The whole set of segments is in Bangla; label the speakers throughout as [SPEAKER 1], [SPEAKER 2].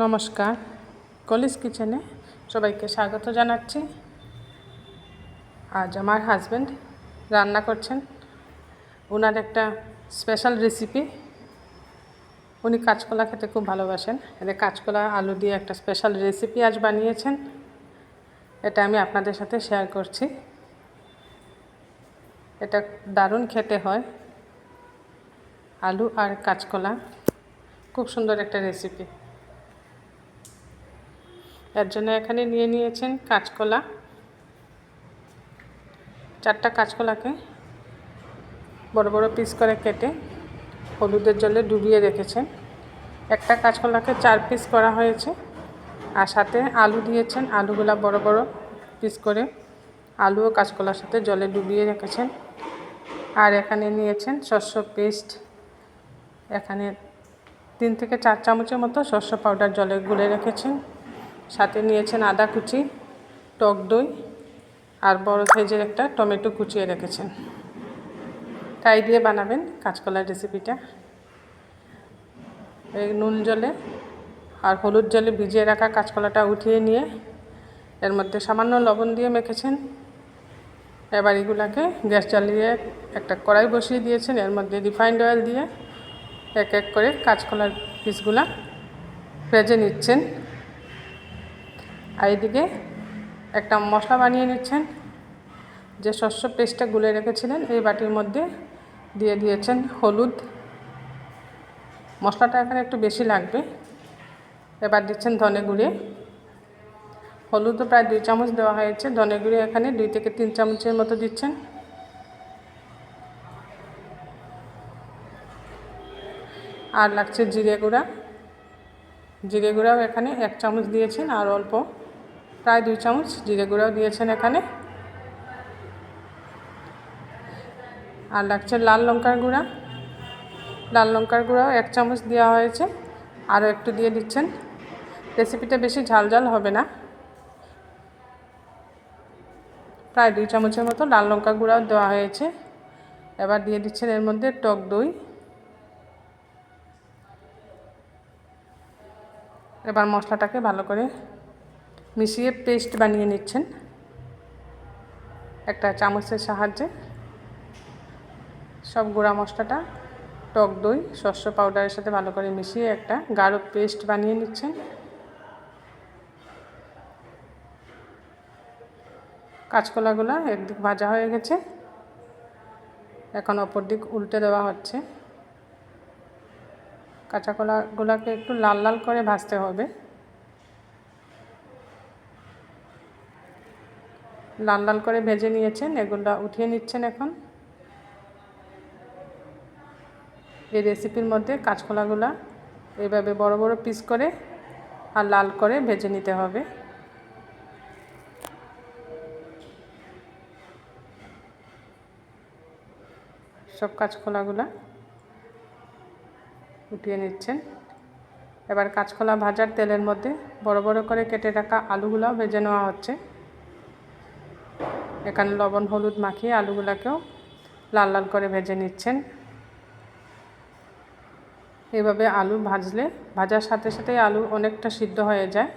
[SPEAKER 1] নমস্কার। কলিস কিচেনে সবাইকে স্বাগত জানাচ্ছি। আজ আমার হাজব্যান্ড রান্না করছেন। ওনার একটা স্পেশাল রেসিপি। উনি কাঁচকলা খেতে খুব ভালোবাসেন। এদের কাঁচকলা, আলু দিয়ে একটা স্পেশাল রেসিপি আজ বানিয়েছেন। এটা আমি আপনাদের সাথে শেয়ার করছি। এটা দারুণ খেতে হয়। আলু আর কাঁচকলা। খুব সুন্দর একটা রেসিপি। এর জন্য এখানে নিয়ে নিয়েছেন কাঁচকলা। চারটা কাঁচকলাকে বড় বড় পিস করে কেটে হলুদের জলে ডুবিয়ে রেখেছেন। একটা কাঁচকলাকে চার পিস করা হয়েছে আর সাথে আলু দিয়েছেন। আলুগুলা বড় বড় পিস করে আলু ও কাঁচকলার সাথে জলে ডুবিয়ে রেখেছেন। আর এখানে নিয়েছেন শস্য পেস্ট এখানে তিন থেকে চার চামচের মতো শস্য পাউডার জলে গুলে রেখেছেন। সাথে নিয়েছেন আদা কুচি, টক দই আর বড় সাইজের একটা টমেটো কুচিয়ে রেখেছেন। তাই দিয়ে বানাবেন কাঁচকলার রেসিপিটা। এই নুন জলে আর হলুদ জলে ভিজিয়ে রাখা কাঁচকলাটা উঠিয়ে নিয়ে এর মধ্যে সামান্য লবণ দিয়ে মেখেছেন। এবার এগুলাকে গ্যাস জ্বালিয়ে একটা কড়াই বসিয়ে দিয়েছেন। এর মধ্যে রিফাইন্ড অয়েল দিয়ে এক এক করে কাঁচকলার পিসগুলা ভেজে নিচ্ছেন। আর এদিকে একটা মশলা বানিয়ে নিচ্ছেন। যে শস্য পেস্টটা গুলে রেখেছিলেন, এই বাটির মধ্যে দিয়ে দিয়েছেন হলুদ। মশলাটা এখানে একটু বেশি লাগবে। এবার দিচ্ছেন ধনে গুঁড়ে। হলুদও প্রায় দুই চামচ দেওয়া হয়েছে। ধনে গুঁড়ে এখানে দুই থেকে তিন চামচের মতো দিচ্ছেন। আর লাগছে জিরে গুঁড়া। জিরে গুঁড়াও এখানে এক চামচ দিয়েছেন, আর অল্প প্রায় দুই চামচ জিরে গুঁড়াও দিয়েছেন এখানে। আর লাগছে লাল লঙ্কার গুঁড়া। লাল লঙ্কার গুঁড়াও এক চামচ দেওয়া হয়েছে। আরও একটু দিয়ে দিচ্ছেন। রেসিপিটা বেশি ঝাল ঝাল হবে না। প্রায় দুই চামচের মতো লাল লঙ্কা গুঁড়াও দেওয়া হয়েছে। এবার দিয়ে দিচ্ছেন এর মধ্যে টক দই। এবার মশলাটাকে ভালো করে মিশিয়ে পেস্ট বানিয়ে নিচ্ছেন। একটা চামচের সাহায্যে। সব গুঁড়া মশলাটা, টক দই শস্য পাউডারের সাথে ভালো করে মিশিয়ে একটা গাঢ় পেস্ট বানিয়ে নিচ্ছেন। কাঁচকলাগুলো একদিক ভাজা হয়ে গেছে। এখন অপর দিক উল্টে দেওয়া হচ্ছে। কাঁচাকলাগুলোকে একটু লাল লাল করে ভাজতে হবে। লাল লাল করে ভেজে নিয়েছেন, এগুলো উঠিয়ে নিচ্ছেন এখন। এই রেসিপির মধ্যে কাঁচকলাগুলা এইভাবে বড় বড় পিস করে আর লাল করে ভেজে নিতে হবে। সব কাঁচকলাগুলা উঠিয়ে নিচ্ছেন। এবার কাঁচকলা ভাজার তেলের মধ্যে বড় বড় করে কেটে রাখা আলুগুলাও ভেজে নেওয়া হচ্ছে। এখানে লবণ, হলুদ মাখিয়ে আলুগুলাকেও লাল লাল করে ভেজে নিচ্ছেন। এভাবে আলু ভাজলে, ভাজার সাথে সাথে আলু অনেকটা সিদ্ধ হয়ে যায়।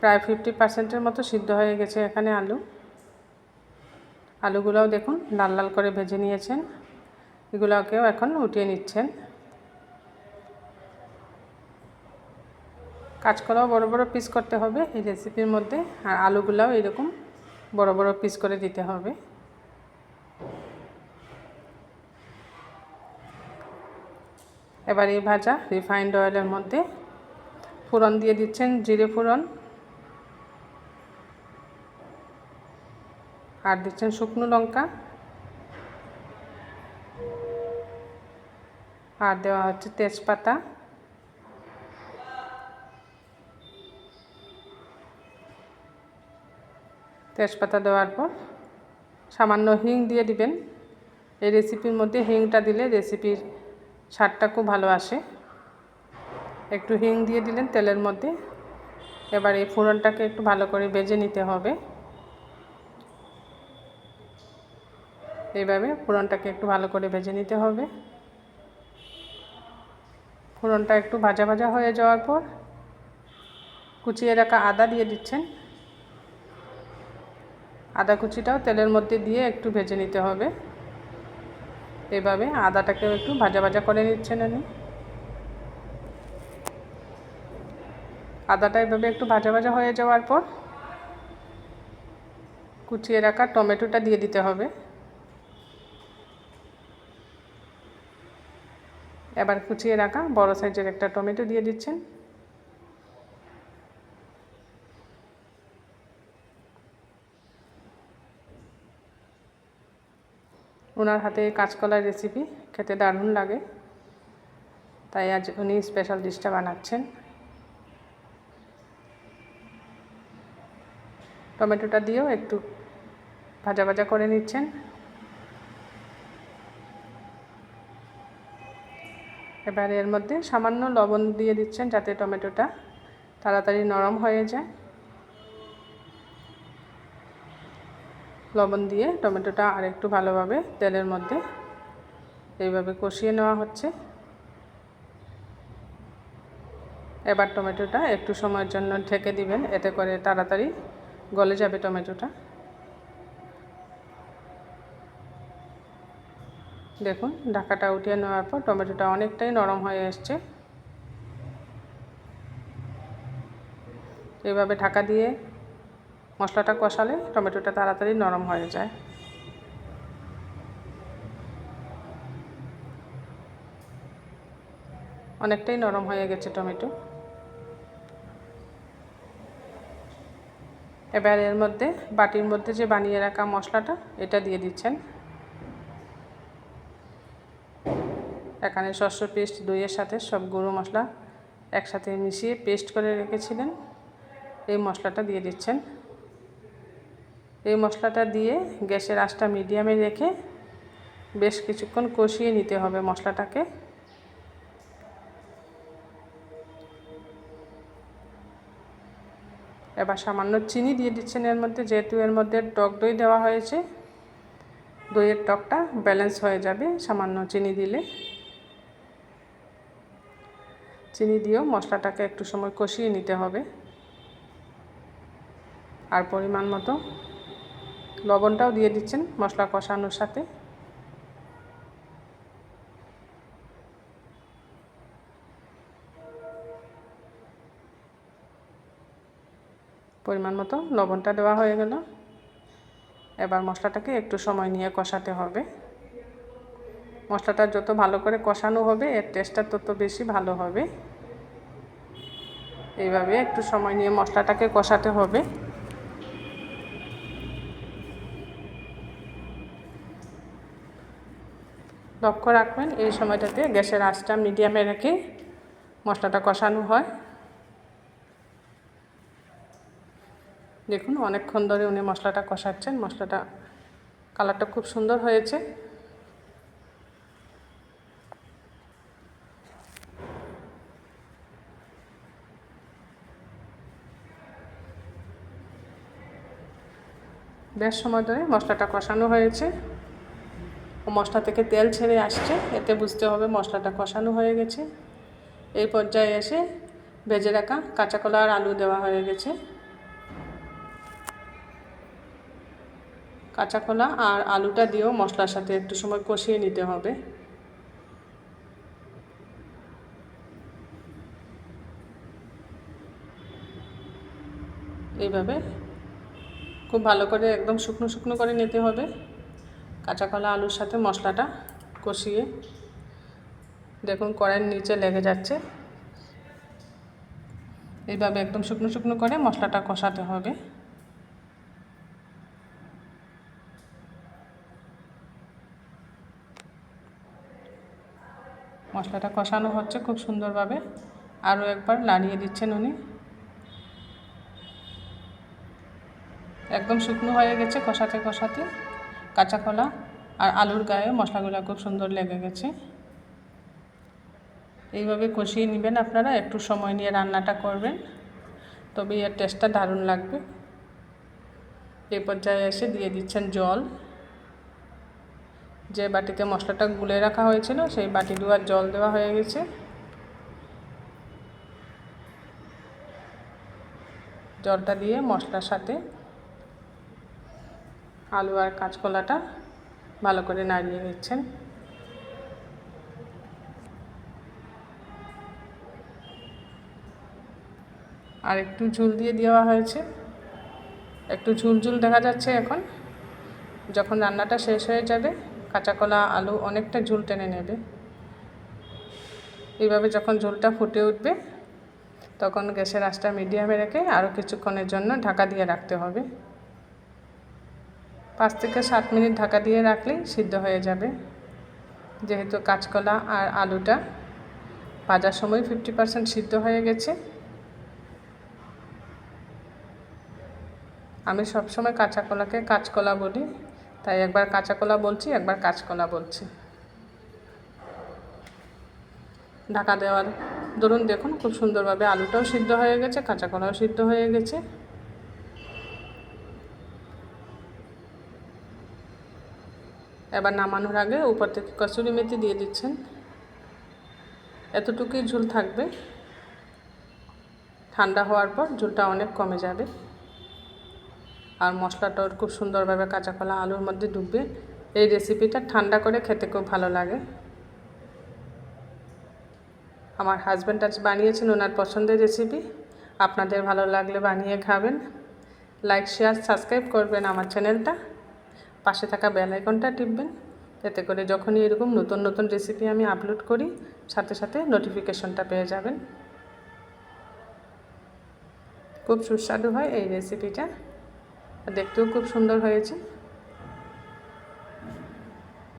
[SPEAKER 1] প্রায় ফিফটি পার্সেন্টের মতো সিদ্ধ হয়ে গেছে এখানে আলু। আলুগুলোও দেখুন লাল লাল করে ভেজে নিয়েছেন। এগুলোকেও এখন উঠিয়ে নিচ্ছেন। কাঁচকলাও বড় বড় পিস করতে হবে এই রেসিপির মধ্যে। আর আলুগুলাও এরকম বড় বড় পিস করে দিতে হবে। এবার এই ভাজা রিফাইন্ড অয়েলের মধ্যে ফোড়ন দিয়ে দিচ্ছেন জিরে ফোড়ন। আর দিচ্ছেন শুকনো লঙ্কা। আর দেওয়া হচ্ছে তেজপাতা। তেজপাতা দেওয়ার পর সামান্য হিং দিয়ে দিবেন। এই রেসিপির মধ্যে হিংটা দিলে রেসিপির স্বাদটা খুব ভালো আসে। একটু হিং দিয়ে দিলেন তেলের মধ্যে। এবার এই ফোড়নটাকে একটু ভালো করে বেজে নিতে হবে। এইভাবে ফোড়নটাকে একটু ভালো করে ভেজে নিতে হবে। ফোড়নটা একটু ভাজা ভাজা হয়ে যাওয়ার পর কুচিয়ে রাখা আদা দিয়ে দিচ্ছেন। আদা কুচিটাও তেলের মধ্যে দিয়ে একটু ভেজে নিতে হবে। এভাবে আদাটাকেও একটু ভাজা ভাজা করে নিচ্ছেন আমি আদাটা এভাবে একটু ভাজা ভাজা হয়ে যাওয়ার পর কুচিয়ে রাখা টমেটোটা দিয়ে দিতে হবে। এবার কুচিয়ে রাখা বড় সাইজের একটা টমেটো দিয়ে দিচ্ছেন। ওনার হাতে কাঁচকলার রেসিপি খেতে দারুণ লাগে। তাই আজ উনি স্পেশাল ডিশটা বানাচ্ছেন। টমেটোটা দিয়েও একটু ভাজা ভাজা করে নিচ্ছেন। এবার এর মধ্যে সামান্য লবণ দিয়ে দিচ্ছেন যাতে টমেটোটা তাড়াতাড়ি নরম হয়ে যায়। লবণ দিয়ে টমেটোটা আর একটু ভালোভাবে তেলের মধ্যে এইভাবে কষিয়ে নেওয়া হচ্ছে। এবার টমেটোটা একটু সময়ের জন্য ঢেকে দিবেন, এতে করে তাড়াতাড়ি গলে যাবে টমেটোটা। দেখুন, ঢাকাটা উঠিয়ে নেওয়ার পর টমেটোটা অনেকটাই নরম হয়ে এসছে। এইভাবে ঢাকা দিয়ে মশলাটা কষালে টমেটোটা তাড়াতাড়ি নরম হয়ে যায়। অনেকটাই নরম হয়ে গেছে টমেটো। এবার এর মধ্যে, বাটির মধ্যে যে বানিয়ে রাখা মশলাটা, এটা দিয়ে দিচ্ছেন। এখানে শস্য পেস্ট, দইয়ের সাথে সব গুঁড়ো মশলা একসাথে মিশিয়ে পেস্ট করে রেখেছিলেন। এই মশলাটা দিয়ে দিচ্ছেন। এই মশলাটা দিয়ে গ্যাসের আঁচটা মিডিয়ামে রেখে বেশ কিছুক্ষণ কষিয়ে নিতে হবে মশলাটাকে। এবার সামান্য চিনি দিয়ে দিচ্ছেন এর মধ্যে, যেহেতু এর মধ্যে টক দই দেওয়া হয়েছে, দইয়ের টকটা ব্যালেন্স হয়ে যাবে সামান্য চিনি দিলে। চিনি দিয়েও মশলাটাকে একটু সময় কষিয়ে নিতে হবে। আর পরিমাণ মতো লবণটাও দিয়ে দিচ্ছেন মশলা কষানোর সাথে। পরিমাণ মতো লবণটা দেওয়া হয়ে গেল। এবার মশলাটাকে একটু সময় নিয়ে কষাতে হবে। মশলাটা যত ভালো করে কষানো হবে, এর টেস্টটা তত বেশি ভালো হবে। এইভাবে একটু সময় নিয়ে মশলাটাকে কষাতে হবে। লক্ষ্য রাখবেন, এই সময়টাতে গ্যাসের আঁচটা মিডিয়ামে রেখে মশলাটা কষানো হয়। দেখুন, অনেকক্ষণ ধরে উনি মশলাটা কষাচ্ছেন, মশলাটা কালারটা খুব সুন্দর হয়েছে। বেশ সময় ধরে মশলাটা কষানো হয়েছে। মশলা থেকে তেল ছেড়ে আসছে, এতে বুঝতে হবে মশলাটা কষানো হয়ে গেছে। এই পর্যায়ে এসে ভেজে রাখা কাঁচা কলা আর আলু দেওয়া হয়ে গেছে। কাঁচা কলা আর আলুটা দিয়েও মশলার সাথে একটু সময় কষিয়ে নিতে হবে। এইভাবে খুব ভালো করে একদম শুকনো শুকনো করে নিতে হবে। কাঁচা কলা আলুর সাথে মশলাটা কষিয়ে দেখুন কড়াইয়ের নিচে লেগে যাচ্ছে। এইভাবে একদম শুকনো শুকনো করে মশলাটা কষাতে হবে। মশলাটা কষানো হচ্ছে খুব সুন্দরভাবে। আরও একবার লাড়িয়ে দিচ্ছেন উনি। একদম শুকনো হয়ে গেছে কষাতে কষাতে। কাঁচা কলা আর আলুর গায়ে মশলাগুলো খুব সুন্দর লেগে গেছে। এইভাবে কষিয়ে নেবেন আপনারা, একটু সময় নিয়ে রান্নাটা করবেন। তবে এর টেস্টটা দারুণ লাগবে। এ পর্যায়ে এসে দিয়ে দিচ্ছেন জল। যে বাটিতে মশলাটা গুলে রাখা হয়েছিল, সেই বাটি দুয়ার জল দেওয়া হয়ে গেছে। জলটা দিয়ে মশলার সাথে আলু আর কাঁচকলাটা ভালো করে নাড়িয়ে নিচ্ছেন। আর একটু ঝুল দিয়ে দেওয়া হয়েছে। একটু ঝুল ঝুল দেখা যাচ্ছে এখন। যখন রান্নাটা শেষ হয়ে যাবে কাঁচা কলা আলু অনেকটা ঝুল টেনে নেবে। এইভাবে যখন ঝোলটা ফুটে উঠবে, তখন গ্যাসের আঁচটা মিডিয়ামে রেখে আরও কিছুক্ষণের জন্য ঢাকা দিয়ে রাখতে হবে। পাঁচ থেকে সাত মিনিট ঢাকা দিয়ে রাখলেই সিদ্ধ হয়ে যাবে। যেহেতু কাঁচকলা আর আলুটা ভাজার সময় ফিফটি পার্সেন্ট সিদ্ধ হয়ে গেছে। আমি সবসময় কাঁচা কলাকে কাঁচকলা বলি, তাই একবার কাঁচা কলা বলছি, একবার কাঁচকলা বলছি। ঢাকা দেওয়ার, ধরুন দেখুন খুব সুন্দরভাবে আলুটাও সিদ্ধ হয়ে গেছে কাঁচা কলাও সিদ্ধ হয়ে গেছে। এবার নামানোর আগে উপর থেকে কসুরি মেথি দিয়ে দিচ্ছেন। এতটুকুই ঝুল থাকবে। ঠান্ডা হওয়ার পর ঝুলটা অনেক কমে যাবে। আর মশলাটাও খুব সুন্দরভাবে কাঁচা কলা আলুর মধ্যে ডুববে। এই রেসিপিটা ঠান্ডা করে খেতে খুব ভালো লাগে। আমার হাজব্যান্ড আজ বানিয়েছেন ওনার পছন্দের রেসিপি। আপনাদের ভালো লাগলে বানিয়ে খাবেন। লাইক, শেয়ার, সাবস্ক্রাইব করবেন আমার চ্যানেলটা। পাশে থাকা বেল আইকনটা টিপবেন। এতে করে যখনই এরকম নতুন নতুন রেসিপি আমি আপলোড করি, সাথে সাথে নোটিফিকেশনটা পেয়ে যাবেন। খুব সুস্বাদু হয় এই রেসিপিটা দেখতেও খুব সুন্দর হয়েছে।